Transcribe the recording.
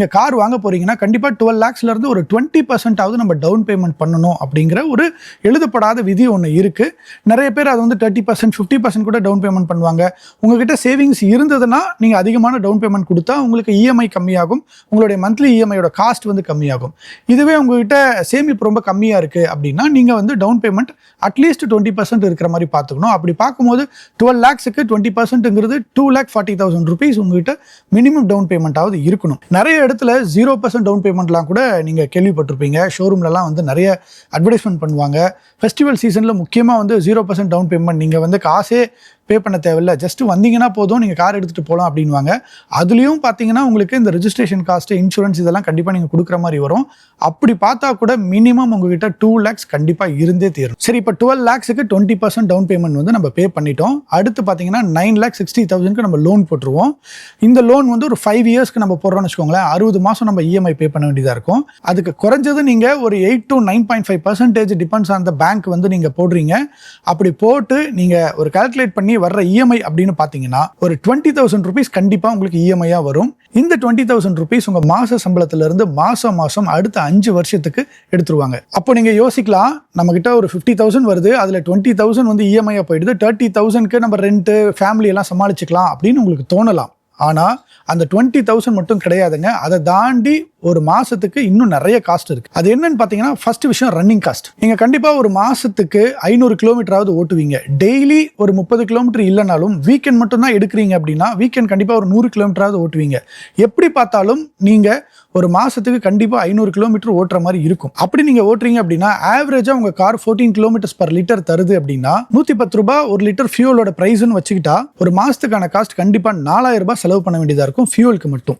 நீங்கள் கார் வாங்க போகிறீங்கன்னா கண்டிப்பாக டுவெல் லேக்ஸ்லேருந்து ஒரு டுவெண்ட்டி பர்சன்டாவது நம்ம டவுன் பேமெண்ட் பண்ணணும் அப்படிங்கிற ஒரு எழுதப்படாத விதி ஒன்று இருக்குது நிறைய பேர் அது வந்து தேர்ட்டி பர்சன்ட் ஃபிஃப்டி பர்சன்ட் கூட டவுன் பேமெண்ட் பண்ணுவாங்க. உங்ககிட்ட சேவிங்ஸ் இருந்ததுன்னா நீங்கள் அதிகமான டவுன் பேமெண்ட் கொடுத்தா உங்களுக்கு இஎம்ஐ கம்மியாகும். உங்களுடைய மந்த்லி இஎம்ஐயோட காஸ்ட் வந்து கம்மியாகும். இதுவே உங்ககிட்ட சேமிப்பு ரொம்ப கம்மியாக இருக்குது அப்படின்னா நீங்கள் வந்து down payment at least twenty percent இருக்கிற மாதிரி பார்த்துக்கணும். அப்படி பார்க்கும்போது டுவெல் லேக்ஸுக்கு twenty பர்சன்ட்டுங்கிறது two lakh forty thousand rupees உங்ககிட்ட மினிமம் டவுன் பேமெண்ட்டாவது இருக்கணும். நிறைய இடத்துல ஜீரோ பர்சன்ட் டவுன் பேமெண்ட்லாம் கூட நீங்கள் கேள்விப்பட்டிருப்பீங்க. ஷோரூம்லலாம் வந்து நிறைய அட்வர்டைஸ்மெண்ட் பண்ணுவாங்க. ஃபெஸ்டிவல் சீசனில் முக்கியமாக வந்து ஜீரோ பர்சன்ட் டவுன் பேமெண்ட் நீங்கள் வந்து காசே பே பண்ண தேவையில்ல. ஜஸ்ட் வந்தீங்கன்னா போதும் நீங்கள் கார் எடுத்துகிட்டு போகலாம் அப்படின்வாங்க அதுலேயும் பார்த்தீங்கன்னா உங்களுக்கு இந்த ரிஜிஸ்ட்ரேஷன் காஸ்ட்டு இன்சூரன்ஸ் இதெல்லாம் கண்டிப்பாக நீங்கள் கொடுக்குற மாதிரி வரும். அப்படி பார்த்தா கூட மினிமம் உங்ககிட்ட டூ லேக்ஸ் கண்டிப்பாக இருந்தே தீரும். சரி இப்போ டுவெல் லேக்ஸுக்கு டுவெண்ட்டி பர்சன்ட் டவுன் பேமெண்ட் வந்து நம்ம பே பண்ணிட்டோம். அடுத்து பார்த்தீங்கன்னா நைன் லேக் சிக்ஸ்டி தௌசண்ட்க்கு நம்ம லோன் போட்டுருவோம். இந்த லோன் வந்து ஒரு ஃபைவ் இயர்ஸ்க்கு நம்ம போடுறோம்னு வச்சுக்கோங்களேன். அறுபது மாதம் நம்ம இஎம்ஐ பே பண்ண வேண்டியதாக இருக்கும். அதுக்கு குறைஞ்சது நீங்கள் ஒரு eight to nine point five percentage depends on the bank வந்து நீங்கள் போடுறீங்க. அப்படி போட்டு நீங்கள் ஒரு கால்குலேட் பண்ணி வர்ற இஎம்ஐ அப்படின்னு பார்த்தீங்கன்னா ஒரு டுவெண்ட்டி தௌசண்ட் ருபீஸ் கண்டிப்பாக உங்களுக்கு இஎம்ஐயாக வரும். இந்த டுவெண்ட்டி தௌசண்ட் ருபீஸ் உங்கள் மாத சம்பளத்திலிருந்து மாதம் மாதம் அடுத்த அஞ்சு வருஷத்துக்கு எடுத்துருவாங்க. அப்போ நீங்கள் யோசிக்கலாம் நம்மக்கிட்ட ஒரு ஃபிஃப்டி தௌசண்ட் வருது அதில் டுவெண்ட்டி தௌசண்ட் வந்து இஎம்ஐயாக போயிடுது தேர்ட்டி தௌசண்ட்க்கு நம்ம ரெண்ட்டு ஃபேமிலி எல்லாம் சமாளிச்சுக்கலாம் அப்படின்னு உங்களுக்கு தோணலாம். ஆனால் அந்த டுவெண்ட்டி தௌசண்ட் மட்டும் கிடையாதுங்க. அதை தாண்டி ஒரு மாதத்துக்கு இன்னும் நிறைய காஸ்ட் இருக்குது அது என்னன்னு பார்த்தீங்கன்னா ஃபர்ஸ்ட் விஷயம் ரன்னிங் காஸ்ட் நீங்கள் கண்டிப்பாக ஒரு மாதத்துக்கு ஐநூறு கிலோமீட்டராவது ஓட்டுவீங்க. டெய்லி ஒரு முப்பது கிலோமீட்டர் இல்லைனாலும் வீக்கெண்ட் மட்டும்தான் எடுக்கிறீங்க அப்படின்னா வீக்கெண்ட் கண்டிப்பாக ஒரு நூறு கிலோமீட்டராவது ஓட்டுவீங்க. எப்படி பார்த்தாலும் நீங்கள் ஒரு மாதத்துக்கு கண்டிப்பாக ஐநூறு கிலோமீட்டர் ஓட்டுற மாதிரி இருக்கும். அப்படி நீங்கள் ஓட்டுறீங்க அப்படின்னா ஆவரேஜாக உங்கள் car fourteen kilometres per litre தருது அப்படின்னா நூற்றி பத்து ரூபாய் ஒரு லிட்டர் ஃபியூலோட பிரைஸ்னு வச்சுக்கிட்டா ஒரு மாதத்துக்கான காஸ்ட் கண்டிப்பாக நாலாயிரம் ரூபாய் செலவு பண்ண வேண்டியதாக இருக்கும் ஃபியூலுக்கு மட்டும்.